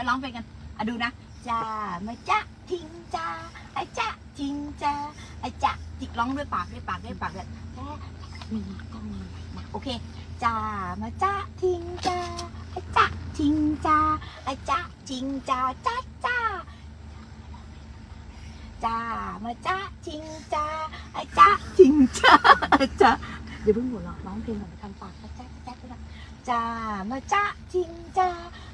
จะร้องเพลงกันอะดูนะจ้ามาจ้าทิ้งจ้าไอ้จ้าทิ้งจ้าไอ้จ้าจิกร้องด้วยปากด้วยปากด้วยปากด้วยแค่มีต้องมีนะโอเคจ้ามาจ้าทิ้งจ้าไอ้จ้าทิ้งจ้าไอ้จ้าทิ้งจ้าจ้าจ้าจ้ามาจ้าทิ้งจ้าไอ้จ้าทิ้งจ้าไอ้จ้าเดี๋ยวเพิ่งหัวเราะร้องเพลงก่อนทำปากจ้าจ้าจ้าจ้าจ้ามาจ้าทิ้งจ้า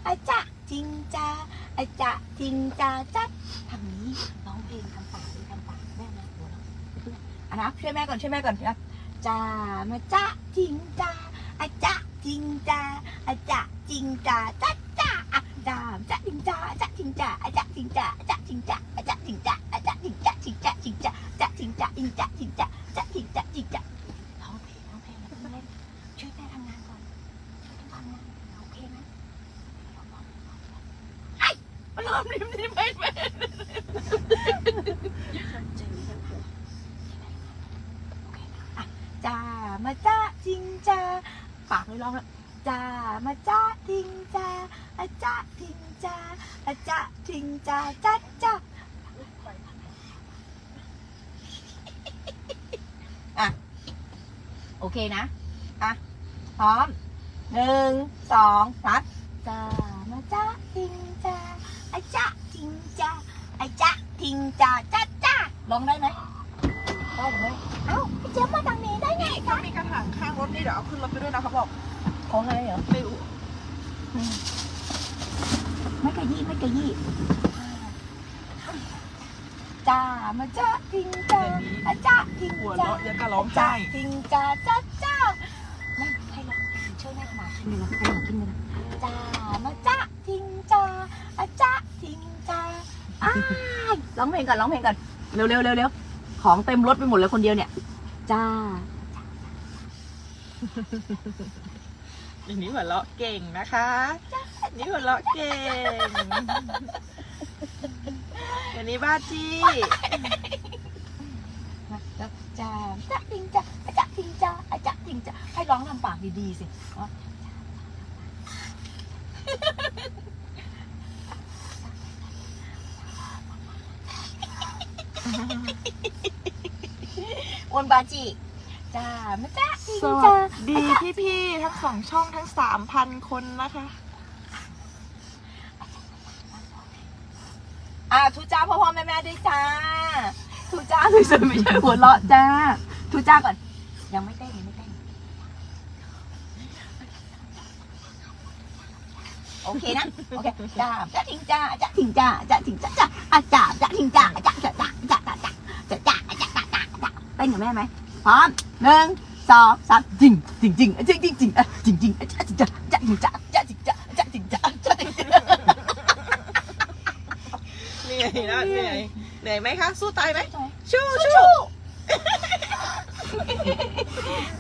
ไอ้จ้า ทิงจ้าอ้จ้าทิงจ้าจ้าทำนี้ร้องเพลงทำปากทำปากแม่นะหัวเราะอะนะช่วยแม่ก่อนช่วยแม่ก่อนนะจ้ามาจ้าทิงจ้าอ้จ้าทิงจ้าอ้จ้าทิงจ้าจ้าจ้าอะจ้าจ้าทิงจ้าจ้าทิงจ้าอ้จ้าทิงจ้าจ้าทิงจ้าอ้จ้าทิงจ้าอ้จ้าทิงจ้าทิงจ้าทิงจ้าจ้าทิงจ้าทิงจ้าทิงจ้าจ้าทิงจ้าทิงจ้าร้องเพลงร้องเพลงแล้วก็มาเล่นช่วยแม่ทำงานก่อนช่วยกันทำงานโอเคไหมไอ้มั นองริมริมไม่เป็นจ้ามาจ้าทิงจ้าปากเลยร้องแล้วจ้ามาจ้าทิงจ้าอาจ้าทิงจ้าอาจ้าทิงจ้าจ้าจ้าอะโอเคนะ อะ พร้อมหนึ่งสองซัดจ้ามาจ้าทิงจ้าจ้าทิงจ้า จ้าทิงจ้าจ้าจ้าลองได้ไหมได้หรือไม่เอ้าพี่เจี๊ยบมาทางนี้ได้ไงถ้าคะมีกระถางข้างรถนี่เดี๋ยวเอาขึ้นรถไปด้วยนะเขาบอกของอะไรเหรอไม่รู้ไม่กระยี่ไม่กระยี่จ้ามาจ้าทิงจ้าอาจ้าทิงหัวจ้าเราะยังกะร้องจ้าไห้จริงจ้าจ้าจ้าแม่ให้เราช่วยแม่หมากินเลยนะให้หมากินเลยนะจ้ามาจ้าทิงจ้าอาจ้าทิงจ้าอ้าย ร้องเพลงก่อนร้องเพลงก่อนเร็วเร็วเร็วเร็วของเต็มรถไปหมดเลยคนเดียวเนี่ย จ้าอันนี้หัวเราะเก่งนะคะอันนี้หัวเราะเก่งอันนี้บ้าจี้แล้วจ้าจ้าทิงจ้าอาจ้าทิงจ้าอาจ้าทิงจ้าให้ร้องทำปากดีๆสิอ๋ออ้ วนบาจิจ้ามาจ้าทิงสจ้าวัสดีพี่ๆทั้งสองช่องทั้งสามพันคนนะคะ อ่าทุจ้าพ่อพ่อแม่แม่ด้วยจ้าทุจ้าสวยๆไม่ใช่หัวเราะจ้าทุจ้าก่อน ยังไม่เต้นยังไม่เต้นโอเคนะโอเคจ้าจ้าทิงจ้าจ้าทิงจ้าจ้าทิงจ้าจ้าอาจ้าจ้าทิงจ้าจ้าจ้าจ้าจ้า ต้นกับแม่ไหมพร้อมหนึ่งสองสามจริงจริงจริงจริงจริงจริงจริงจริงจ้าจริงจ้าจ้าจริงจ้าจ้าจริงจ้าจ้าจริงจ้าจ้าจริงจ้าเหนื่อยนะเหนื่อยเหนื่อยไหมคะสู้ตายไหมชู้ชู้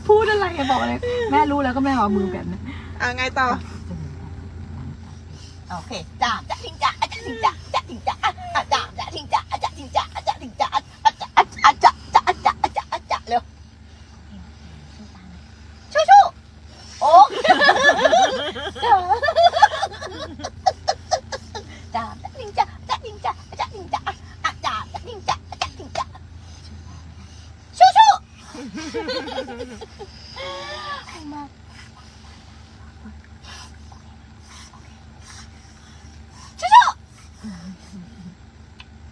พูดอะไรอะบอกเลยแม่รู้แล้วก็แม่เอามือแบบนั้นอะไงต่อโอเคจ้าจ้าทิงจ้าจ้าทิงจ้าจ้าทิงจ้า มาชู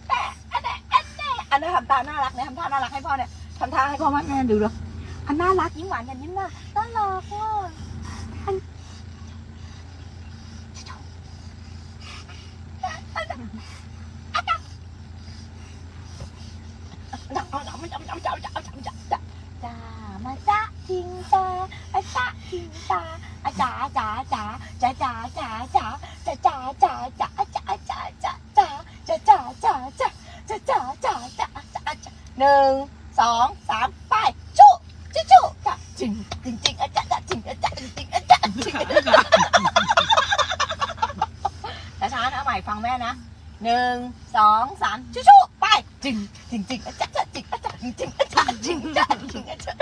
แต่อันนั้นอันนั้นอันนี้ทำตาน่ารักนะทำท่าน่ารักให้พ่อเนี่ยทำท่าให้พ่อแม่แม่ดูเลยอันน่ารักยิ้มหวานกันยิ้มน่าน่ารักอะ จริงจริงจริงอะจ้าจ้าจริงอะจ้าจริงจริงอะจ้าจริงช้าๆนะใหม่ฟังแม่นะหนึ่งสองสามชูชูไปจริงจริงจริงอะจ้าจ้าจริงอะจ้าจริงจริงอะจ้าจริงจ้าจริงอะจ้า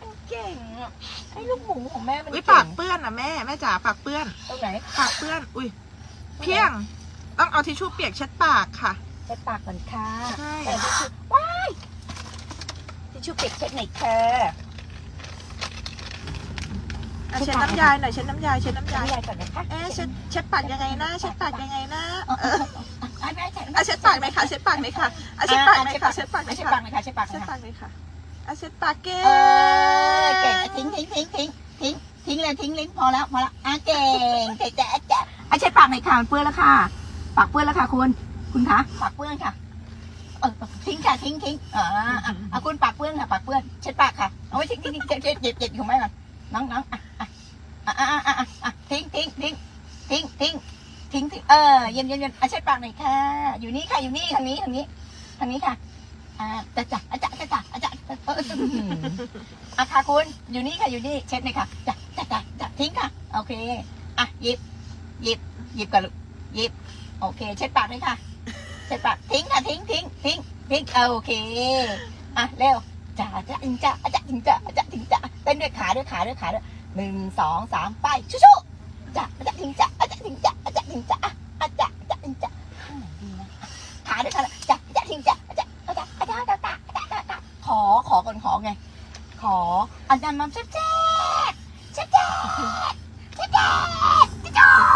มันเก่งอะไอ้ลูกหมูของแม่มันอุ้ยเก่ปากงเปื้อนอะแม่แม่จ๋าปากเปื้อนตรงไหนปากเปื้อน อุ้ยเพียงต้องเอาทิชชู่เปียกเช็ดปากค่ะ เช็ดปากก่อนค่ะใช่ทิชชู่ว้ายทิชชู่เปียกเช็ดหน่อยค่ะ อะเช็ดน้ำยายหน่อยเช็ดน้ำยายเช็ดน้ำยายน้ำยายก่อนนะคะเอ๊ะเช็ดเช็ดปากยังไงนะเช็ดปากยังไงนะอะไม่ใช่อะเช็ดปากหน่อยค่ะเช็ดปากหน่อยค่ะอะเช็ดปากหน่อยค่ะเช็ดปากหน่อยเช็ดค่ะปากหน่อยค่ะเช็ดปากหน่เช็อดยค่ะปากหน่อยค่ะอะเช็ดปากเก่เออเก่งทิ้งทิ้งทิ้งทิ้งทิ้งทิ้งเลยทิ้งลิ้นพอแล้วพอแล้วอะเก่งเก่งแจ๊ะแจ๊ะอะเช็ดปากหน่อยค่ะมันเปื้อนแล้วค่ะ ปากเปื้อนแล้วค่ะคุณคุณคะปากเปื้อนค่ะเออทิ้งค่ะทิ้งทิ้งอ่าอะอะคุณปากเปื้อนค่ะปากเปื้อนเช็ดปากค่ะเอาไว้ทิ้งทิ้งทิ้งเช็ดเช็ดเจ็บเจ็บของแม่ก่อนน้องน้องอะ อะอะอะอะทิ้งทิ้งทิ้งทิ้งทิ้งทิ้งทิ้งเออเย็นเย็นเย็นอะเช็ดปากหน่อยค่ะ อยู่นี่ค่ะอยู่นี่ทางนี้ทางนี้ทางนี้ค่ะอ่าจะจะอะจะจะจะอะจะเอออื้อหืออะค่ะคุณอยู่นี่ค่ะอยู่นี่เช็ดหน่อยค่ะจ้ะจ้ะจ้ะจ้ะทิ้งค่ะโอเคอะหยิบหยิบหยิบกันลูกหยิบโอเค เช็ดปากด้วยค่ะเช็ดปากทิ้งค่ะทิ้งทิ้งทิ้งทิ้งโอเคอะเร็วจ้าจ้าอิงจ้าจ้าอิงจ้าจ้าอิงจ้าเต้นด้วยขาด้วยขาด้วยขาด้วย หนึ่งสองสามไปชูชูจ้าจ้าอิงจ้าจ้าอิงจ้าจ้าอิงจ้าอะอะจ้าจ้าอิงจ้าข้างไหนดีนะขาด้วยขาจ้าจ้าอิงจ้าจ้าจ้าจ้าจ้าจ้าจ้าจ้าจ้าขอขอก่อนขอไง ขออันนั้นมันแซ่บแซ่บแซ่บแซ่บแซ่บแซ่บแซ่บ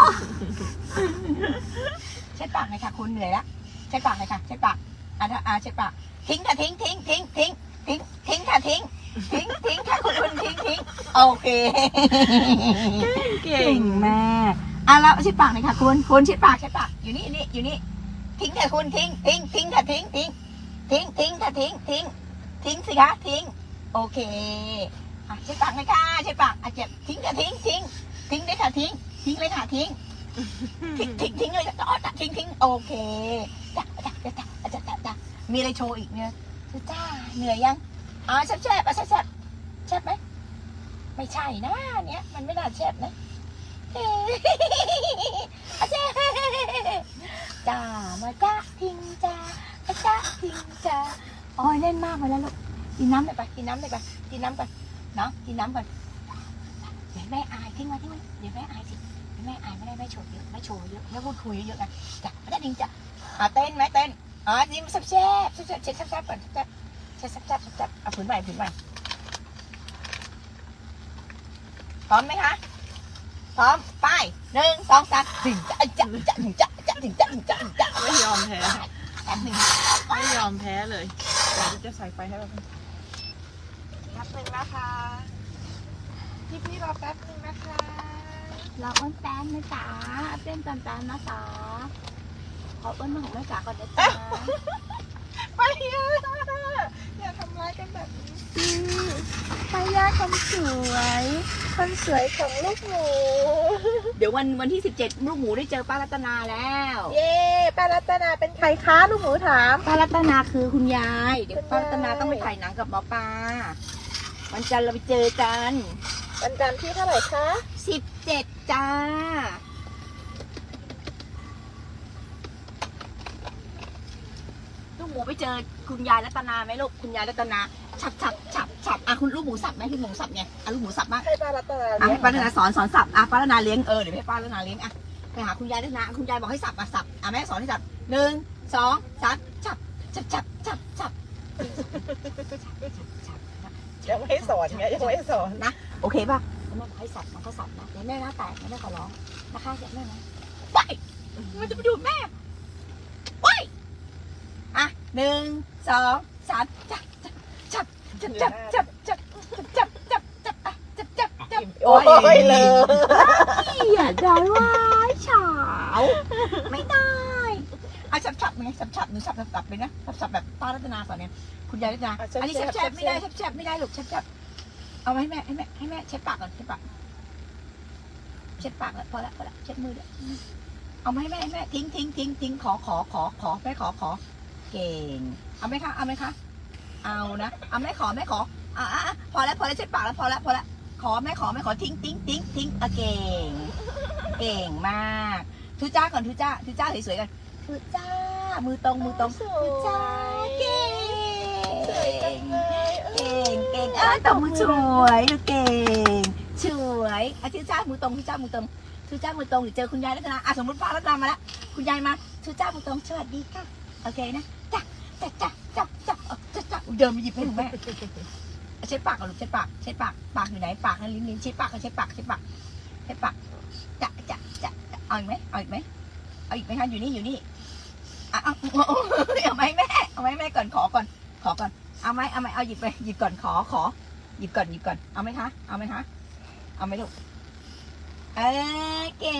เช็ดปากหน่อยค่ะคุณเหนื่อยละเช็ดปากหน่อยค่ะเช็ดปากอะถ้าอะเช็ดปากทิ้งค่ะทิ้งทิ้งทิ้งทิ้งทิ้งทิ้งค่ะทิ้ง ทิ้งทิ้งค่ะคุณคุณทิ้งทิ้งโอเค เก่เก่งงมากอะแล้วเช็ดปากหน่อยค่ะคุณคุณเช็ดปากเช็ดปากอยู่นี่นี่อยู่นี่ทิ้งค่ะคุณทิ้งทิ้งทิ้งค่ะทิ้งทิ้งทิ้งทิ้งค่ะทิ้งทิ้งทิ้งสิคะทิ้ง โอเคอะเช็ดปากเลยค่ะเช็ดปากอะเจ็บทิ้งค่ะทิ้งทิ้งทิ้งเลยค่ะทิ้ง ทิ้งเลยค่ะทิ้งทิ้งทิ้งทิ้งเลยค่ะอ๋อทิ้งทิ้งโอเคจ้ะจ้ะจ้ะจ้ะจ้ะจ้ะจ้ะมีอะไรโชว์อีกเนี่ยจ้าเหนื่อยยัง อ๋อแซ่บแซ่บอะแซ่บแซ่บแซ่บไหมไม่ใช่นะเนี้ยมันไม่น่าแซ่บนะเฮ้ยอะแซ่บจ้ามาจ้าทิ้งจ้าอะจ้าทิ้งจ้าอ้ยเล่นมากไปแล้วลูกกินน้ำไปไปกินน้ำไปไปกินน้ำก่อนเนาะกินน้ำก่อนเดี๋ยวแม่อายทิ้งไว้ทิ้งไว้เดี๋ยวแม่อายสิเดี๋ยวแม่อายไม่ได้แม่โชว์เยอะแม่โชว์เยอะแม่พูดคุยเยอะๆนจ้ะไม่ได้จริงจ้ะอะเต้นไหมเต้นอ๋อยิ้มแซ่บแซ่บแซ่บแซ่บเช็ดแซ่บแซ่บก่อนแซ่บ แซ่บแซ่บแซ่บแซ่บแซ่บเอาผืนใหม่ผืนใหม่พร้อมไหมคะ พร้อม ไปหนึ่งสองสามถึงจะจะจะถึงจะจะถึงจะถึงจะถึงจะไม่ยอมแพ้แป๊บหนึ่งไม่ยอมแพ้เลยเดี๋ยวจะใส่ไฟให้เราแป๊บนึงนะคะพี่พี่ๆรอแป๊บนึงนะคะเราอ้นแป๊บนะจ๊ะเต้นตามๆนะจ๊ะขออ้นมาของแม่จ๋าก่อนนะจ๊ะไปเยอะอย่าทำ ร้ายกันแบบนี้ไปย่าคนสวยคนสวยของลูกหมู เดี๋ยววันวันที่สิบเจ็ดลูกหมูได้เจอป้ารัตนาแล้ว เย้ป้ารัตนาเป็นใครคะลูกหมูถาม ป้ารัตนาคือคุณยาย เดี๋ยวคุณยายป้ารัตนาต้องไปถ่ายหนังกับหมอปลาวันจันทร์เราไปเจอกัน วันจันทร์ที่เท่าไหร่คะสิบเจ็ดจ้า ลูกห มูไปเจอคุณยายรัตนาไหมลูกคุณยายรัตนาฉับฉับฉับฉับอะคุณลูกหมูสับไหมคุณหมูสับไงอะลูกหมูสับมากให้ป้ารัตนาอะเลี้ยให้งป้ารัตนาสอนสอนสับอะป้ารัตนาเลี้ยงเออเดี๋ยวให้ป้ารัตนาเลี้ยงอะไปหาคุณยายรัตนาคุณยายบอกให้สับอะสับอะแม่สอนให้สับหนึ่งสองสามฉับฉับฉับฉับฉับยังไม่ให้สอนไงยังไม่ให้สอนโอเคป่ะแม่บอกให้สับมันก็สับนะเดี๋ยวแม่หน้าแตกนะแม่ขอร้องนะคะเดี๋ยวแม่นะไปมันจะไปดูดแม่ไปอะ หนึ่งสองสามจับจับจับจับจับจับจับจับจับอะจับจับจับโอ้ยเลยอย่าได้ว่าเฉาไม่ได้อะฉับฉับไงฉับฉับหนูฉับฉับฉับเลยนะฉับฉับแบบป้ารัตนาก่อนเนี่ยคุณยายรัตนาอันนี้ฉับฉับไม่ได้ฉับฉับไม่ได้หรอกฉับฉับเอาไว้ให้แม่ให้แม่ให้แม่เช็ดปากก่อนเช็ดปากเช็ดปากแล้วพอละพอละเช็ดมือเดี๋ยวเอามาให้แม่ให้แม่ทิ้งทิ้งทิ้งทิ้งขอขอขอขอแม่ขอขอ เก่ง เอาไหมคะ เอาไหมคะ เอานะ เอาไม่ขอไม่ขออะอะพอแล้วพอแล้วเช็ดปากแล้วพอแล้วพอแล้ว ขอไม่ขอไม่ขอทิ้งทิ้งทิ้งทิ้งเก่ง เก่งมากทุจ้าก่อนทุจ้าทุจ้าสวยๆกันทุจ้า มือตรงมือตรงสวยทุจ้าเก่งเก่งเก่งเก่งเออตรงมือสวยดูเก่งสวยอะทุจ้ามือตรงทุจ้ามือตรงทุจ้ามือตรงหรือเจอคุณยายแรัตนะอะสมมติป้ารัตนามาแล้วคุณยายมาทุจ้ามือตรงสวัสดีค่ะโอเคนะ จ๊ะจ๊จั๊จั๊เดินมาหยิบให้หนูแม่เช็ดปากกัอนลูกเช็ดปากเช็ดปากปากอยู่ไหนปากนั้นลิ้นลิ้นเช็ดปากก็เช็ดปากเช็ดปากเช็ดปากจ๊ะจ๊ะจ๊ะเอาอีกไหมเอาอีกไหมเอาอีกไหมคะอยู่นี่อยู่นี่เอาเอาไหมแม่เอาไหมแม่ก่อนขอก่อน ขอก่อนเอาไหมเอาไหมเอาหยิบไปหยิบก่อนขอขอหยิบก่อนหยิบก่อนเอาไหมคะเอาไหมคะเอาไหมลูกเออเก่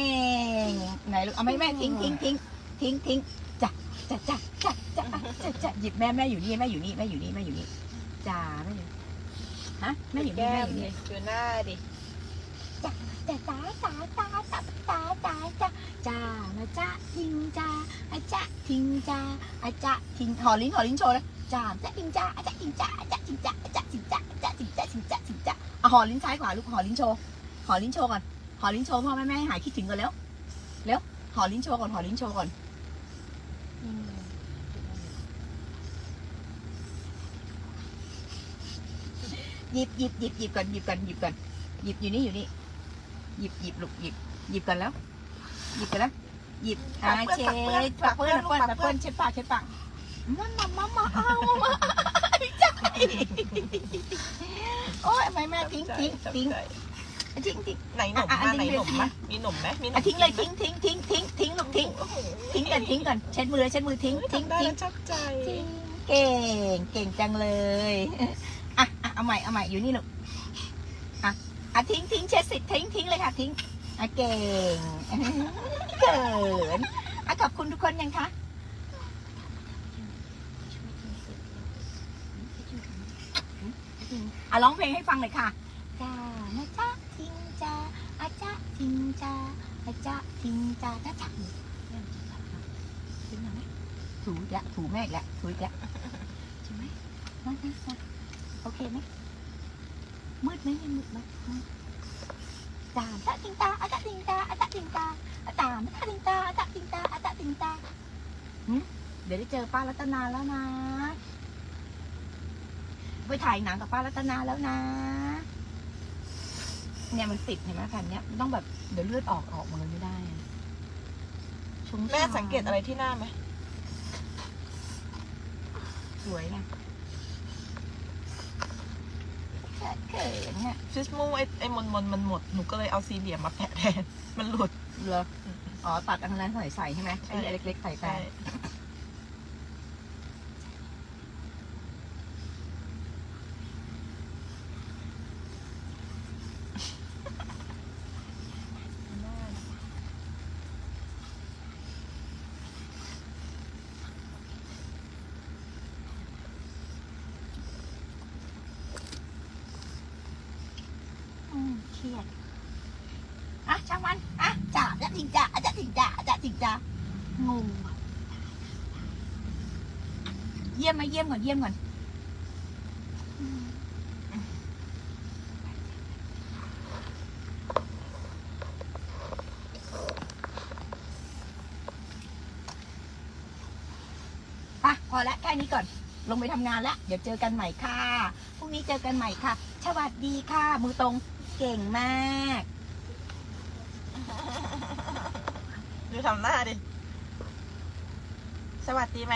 งไหนลูกเอาไหมแม่ทิ้งทิ้งทิ้งทิ้งทิ้งจ้ะจ้ะจ้ะจ้ะ จะจะหยิบแม่แม่อยู่นี่แม่อยู่นี่แม่อยู่นี่แม่อยู่นี่จ้าแม่อยู่ฮะแม่อยู่นี่แม่อยู่นี่จูน่าดิจ้าจ้าจ้าจ้าจ้าจ้าจ้าจ้าจ้าจ้ามาจ้าทิ้งจ้าอาจ้าทิ้งจ้าอาจ้าทิ้งหอลิ้นหอลิ้นโชว์เลยจ้าจ้าทิ้งจ้าอาจ้าทิ้งจ้าอาจ้าทิ้งจ้าอาจ้าทิ้งจ้าอาจ้าทิ้งจ้าทิ้งจ้าทิ้งจ้าอะหอลิ้นซ้ายขวาลูกหอลิ้นโชว์หอลิ้นโชว์ก่อนหอลิ้นโชว์พ่อแม่แม่หายคิดถึงกันแล้วเร็วหอลิ้นโชว์ก่อนหอลิ้นโชว์ก่อน หยิบหยิบหยิบหยิบกันหยิบกันหยิบกันหยิบอยู่นี่อยู่นี่หยิบหยิบลูกหยิบหยิบกันแล้วหยิบกันแล้วหยิบอ่าเช็ดปากเปื้อนปากเปื้อนเช็ดปากเช็ดปากมันมามามาเอามาใจโอ้ยไม่แม่ทิ้งทิ้งทิ้งทิ้งทิ้งไหนหนมมาหนหนมมามีหนมไหมมีหนมทิ้งเลยทิ้งทิ้งทิ้งทิ้งทิ้งลูกทิ้งทิ้งกันทิ้งกันเช็ดมือเช็ดมือทิ้งทิ้งทิ้งชอบใจเก่งเก่งจังเลย เอาใหม่เอาใหม่อยู่นี่ลูกอะอะทิ้งทิ้งเช็ดสิทิ้งทิ้งเลยค่ะทิ้งอะเก่งเกินอะขอบคุณทุกคนยังคะอะร้องเพลงให้ฟังหน่อยค่ะจ้านะจ้าทิงจ้าอาจ้าทิงจ้าอาจ้าทิงจ้าจ้าจ้าถูแล้ถูแม่อีและถูกและใช่ไหมมาจ้า โอเคไหมมืดไหมยังมืดไหมตาตาติงตาอาตาติงตาอาตาติงตาตาตาติงตาอาตาติงตาอาตาติงตาเดี๋ยวได้เจอป้ารัตนาแล้วนะ ไปถ่ายหนังกับป้ารัตนาแล้วนะ เนี่ยมันติดเห็นไหมแผ่นเนี้ยมันต้องแบบเดี๋ยวเลือดออกออกมาเลยไม่ได้แม่สังเกตอะไรที่หน้าไหมสวยนะ เขินอะฟิสมูไอไอมนมนมันหมด หนูก็เลยเอาสีเหลี่ยมมาแปะแทน มันหลุด เหรอ อ๋อ ตัดอันนั้นใส่ใส่ใช่ไหมไอเล็กๆใส่ใส่ เยี่ยมไหมเยี่ยมก่อนเยี่ยมก่อนป่ะพอละแค่นี้ก่อน ลงไปทำงานละเดี๋ยวเจอกันใหม่ค่ะพรุ่งนี้เจอกันใหม่ค่ะสวัสดีค่ะ มือตรงเก่งมากดูทำหน้าดิ สวัสดีไหม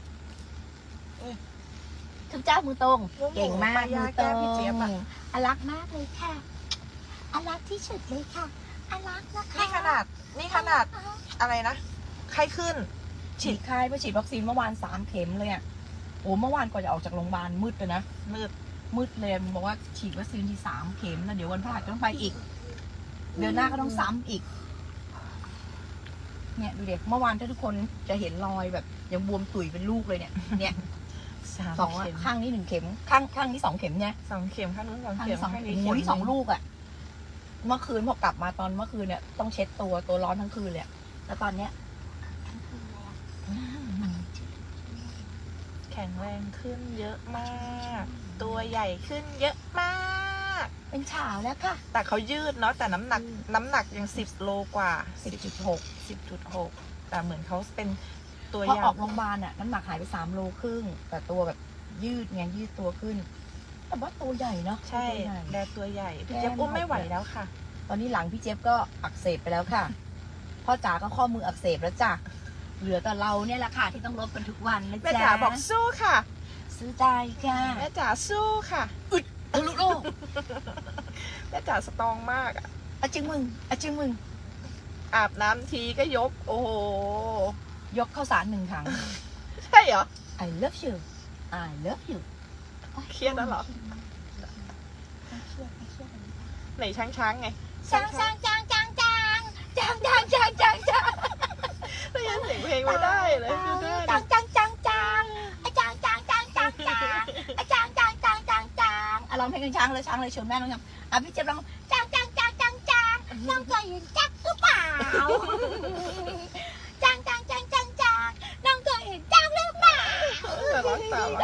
มือตแก้รพี่เจี๊ยบอะงอลักมากเลยค่ะอลักที่สุดเลยค่ะอลักนะคะนี่ขนาดนี่ขนาดอะไรนะไข้ขึ้น ฉีดไข้เพื่อฉีดวัคซีนเมื่อวานสามเข็มเลยอะโอ้เมื่อวานก่อนจะออกจากโรงพยาบาลมืดเลยนะมืดมืดเลยมึงบอกว่าฉีดวัคซีนที่สามเข็มแล้วเดี๋ยววันพฤหัสก็ต้องไปอีก เดือนหน้าก็ต้องซ้ำอีก เนี่ยดูเด็กเมื่อวานถ้าทุกคนจะเห็นรอยแบบยังบวมตุยเป็นลูกเลยเนี่ยเนี่ย สามสองอะเข็มข้างนี้หนึ่งเข็ม ข้างข้างนี้สองเข็มเนี่ยสองเข็มข้างนู้นสองข้างเข็มนี้สองข้างโอ้นี้โหเข็มนี่สองลูกอะเมื่อคืนพอกลับมาตอนเมื่อคืนเนี่ยต้องเช็ดตัวตัวร้อนทั้งคืนเลยอะแล้วตอนเนี้ยแข็งแรงขึ้นเยอะมาก ตัวใหญ่ขึ้นเยอะมาก เป็นฉาวแล้วค่ะ แต่เขายืดเนาะแต่น้ำหนัก อืม น้ำหนักยังสิบโลกว่า10.6สิบจุดหกแต่เหมือนเขาเป็น ตัวพอใหญ่ออกโรงพยาบาลอะน้ำหนักหายไปสามโลครึ่ง แต่ตัวแบบยืดไงยืดตัวขึ้น แต่ว่าตัวใหญ่เนาะใช่ตัวใหญ่ แลตัวใหญ่ พี่แก้เจี๊ยบอุ้มหมดไม่ไหวเลย แล้วค่ะ ตอนนี้หลังพี่เจี๊ยบก็อักเสบไปแล้วค่ะ พ่อจ๋าก็ข้อมืออักเสบแล้วจ้ะ เหลือแต่เราเนี่ยแหละค่ะที่ต้องลบกันทุกวันนะแม่จ๊ะจ๋าบอกสู้ค่ะ ซื้อใจค่ะแม่จ๋าสู้ค่ะทะลุโลกแม่จ๋าสตรองมากอะอะจึงมึงอะจึงมึงอาบน้ำทีก็ยก โอ้โห ยกข้าวสารหนึ่งถัง ใช่เหรอ I love you I love you เครียดแล้วเหรอ ไหนช้างช้างๆไงจางจางจางจางจางจางจางจางจางจางแต่ยังเสียงเพลงไม่ได้เลยไม่ได้จางจางจางจางจางจางจางจางจางจางจางจางจางจางอะลองเพลงช้างเลยช้างเลยชวนแม่ลองยังอะพี่เจี๊ยบลองจางจางจางจางจางน้องเคยเห็นจักหรือเปล่าจางจางจางจางจางน้องเคยเห็นจักหรือเปล่า แต่ร้อง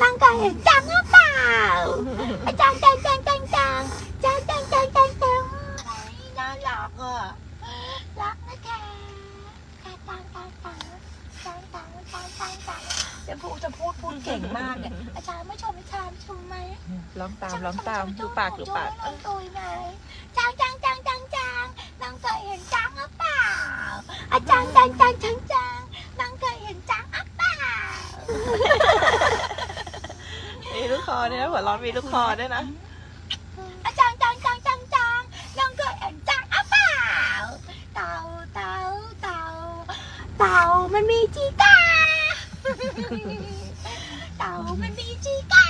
นั่งก็เห็นจางหรือเปล่าจางจางจางจางจางจางจางจางจางจางน่ารักอะรักนะคะจางจางจางจางจางจางจางจางจางจะพูดจะพูดพูดเก่งมากเนี่ยอาจารย์ไม่ชมอาจารย์ชมไหมร้องตามร้องตามดูปากดูปากน้องตุยไหมจางจางจางจางจางน้องเคยเห็นจางหรือเปล่าอาจารย์จางจางจางจางน้องเคยเห็นจางหรือเปล่า มีลูกคอด้วยนะหัวเร้อนมีลูกคอด้วยนะอาจารย์จางจางจางจางน้องเคยเห็นจางหรือเปล่าเต่าเต่าเต่าเต่ามันมีจีกาเต่ามันมีจีกา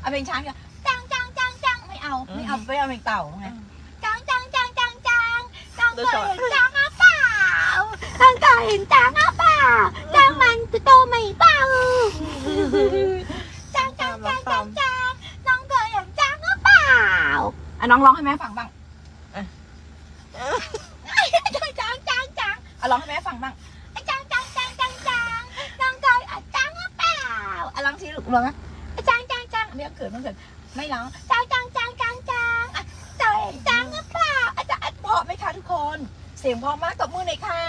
เอาเพลงช้างกันจางจางจางจางไม่เอาไม่เอาไม่เอาเพลงเต่าไงจางจางจางจางจางจางเคยเห็นจางหรือเปล่าจางเคยเห็นจางหรือเปล่าจางมันจะโตไม่เบา น้องร้องให้แม่ฟังบ้างจางจางจางอะร้องให้แม่ฟังบ้างจางจางจางจางจางน้องเคยเห็นจางหรือเปล่าอะร้องสิลูกร้องนะจางจางจางไม่เอาเกิดไม่เอาเกิดไม่ร้องจางจางจางจางจางอะเคยเห็นจางหรือเปล่าอาจารย์เพราะไหมคะทุกคน เสียงเพราะมากตบมือหน่อยค่ะ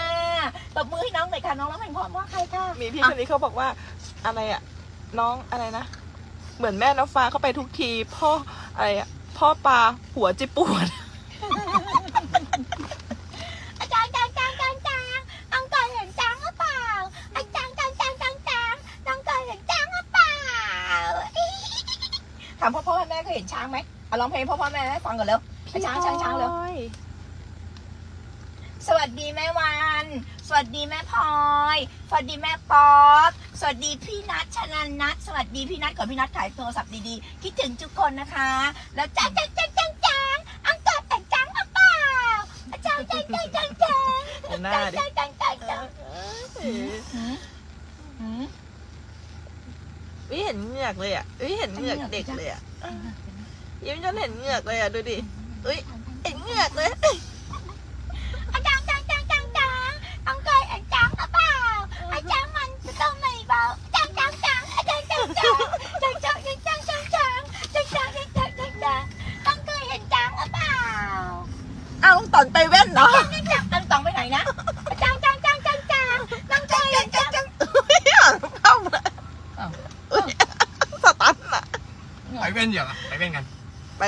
ตบมือให้น้องหน่อยค่ะน้องร้องเพลงเพราะมากใครค่ะมีพี่คนนี้เขาบอกว่าอะไรอะน้องอะไรนะ เหมือนแม่น้ำฟ้าเข้าไปทุกทีพ่ออะไรอะ พ่อปลาหัวจิปวด อาจารย์จางจางจางจางน้องเคยเห็นจางหรือเปล่าอาจารย์จางจางจางจางน้องเคยเห็นจางหรือเปล่าถามพ่อพ่อแม่เคยเห็นช้างไหมเอาร้องเพลงพ่อพ่อแม่ให้ฟังก่อนเร็วอาช้างช้างช้างเร็ว สวัสดีแม่วัน สวัสดีแม่พลอย สวัสดีแม่ป๊อปสวัสดีพี่นัทชนันนัทสวัสดีพี่นัทก่อนพี่นัทขายโทรศัพท์ดีๆ คิดถึงทุกคนนะคะ แล้วจ้างจ้างจ้างจ้างจ้างอังเกิดแต่งจ้างหรือเปล่าจ้างจ้างจ้างจ้างจ้างดูหน้าดิ จ้างจ้างจ้างจ้างวิเห็นเหงือกเลยอะวิเห็นเหงือกเด็กเลยอะยิ้มจนเห็นเหงือกเลยอะดูดิอุ้ยเห็นเหงือกเลย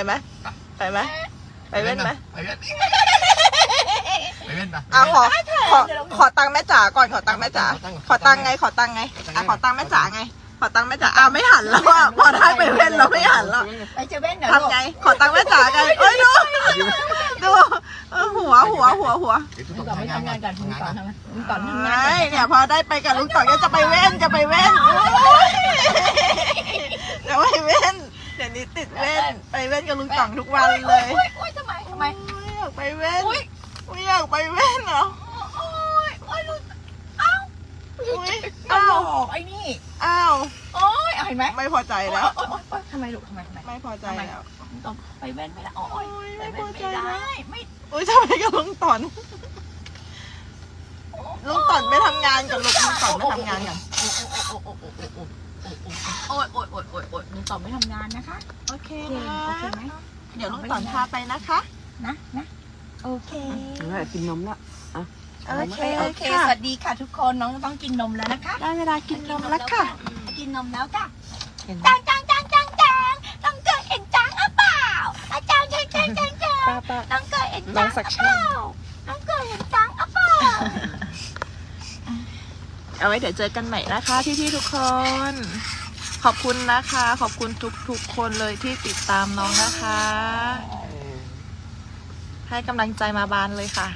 ไปไหมไปไหมไปเว้นไหมไปเว้นไปเว้นปะอะขอขอขอตังค์แม่จ๋าก่อนขอตังค์แม่จ๋าขอตังค์ไงขอตังค์ไงอะขอตังค์แม่จ๋าไงขอตังค์แม่จ๋าอ้าวไม่หันแล้วอะพอได้ไปเว้นเราไม่หันแล้วไปเจะเว้นเดี๋ยวทำไงขอตังค์แม่จ๋ากันเอ้ยดูดูเออหัวหัวหัวหัวเดี๋ยวทุกลุคงนต่อไม่ทำงานทำงานกักันนลุงทำงานต่อกันทำงานลุงต่อทำงานไม่เนี่ยพอได้ไปกับลุงต่อก็จะไปเว้นจะไปเว้นโอ๊ยจะไปเว้นเดี๋ยวนี้ติดเว้นไปเว้นกับลุงต่องทุกวันเลยโอ๊ยโอ๊ยทำไมทำไมไม่อยากไปเว้นโอ๊ยไม่อยากไปเว้นเหรอโอ๊ยโอ๊ยลุงเอ้าอุ๊ยตอ้าลวกไอ้นี่อ้าวโอ๊ยเอาเห็นไหมไม่พอใจแล้วโอ๊ยโอ๊ยโอ๊ยทำไมลูกทำไมทำไมไม่พอใจแล้วลุงต่อไปเว้นไม่ได้โอ๊โอ๊ยยไปไม่พเว้อนใจไม่แล้วได้ไม่อุ้ยจะไปกับลุงต่อนลุงต่อนไม่ทำงานกับลุงลุงต่อนไม่ทำงานกัน โอ๊ยโอ๊ยโอ๊ยโอ๊ยโอ๊ยลุงต่อไม่ทำงานนะคะ โอเคโอเคนะโอเคไหมเดี๋ยวลุงต่อนพาไปนะคะ นะนะโอเคกินนมละโอโอเคเค โอเคค่ะสวัสดีค่ะทุกคน น้องต้องกินนมแล้วนะคะ ได้เวลากินนมแล้วค่ะ กินนมแล้วค่ะเห็นไหมจังจังจังจังจังต้องเกิดเห็นจังหรือเปล่าอาจารย์จังจังจังจังป้าป้าต้องเกิดเห็นน้จัองงสักหรือชั่เปวล่าต้องเกิดเห็นจังหรือเปล่า เอาไว้เดี๋ยวเจอกันใหม่นะคะพี่ๆทุกคน ขอบคุณนะคะ ขอบคุณทุกๆคนเลยที่ติดตามน้องนะคะ ให้กำลังใจมาบานเลยค่ะ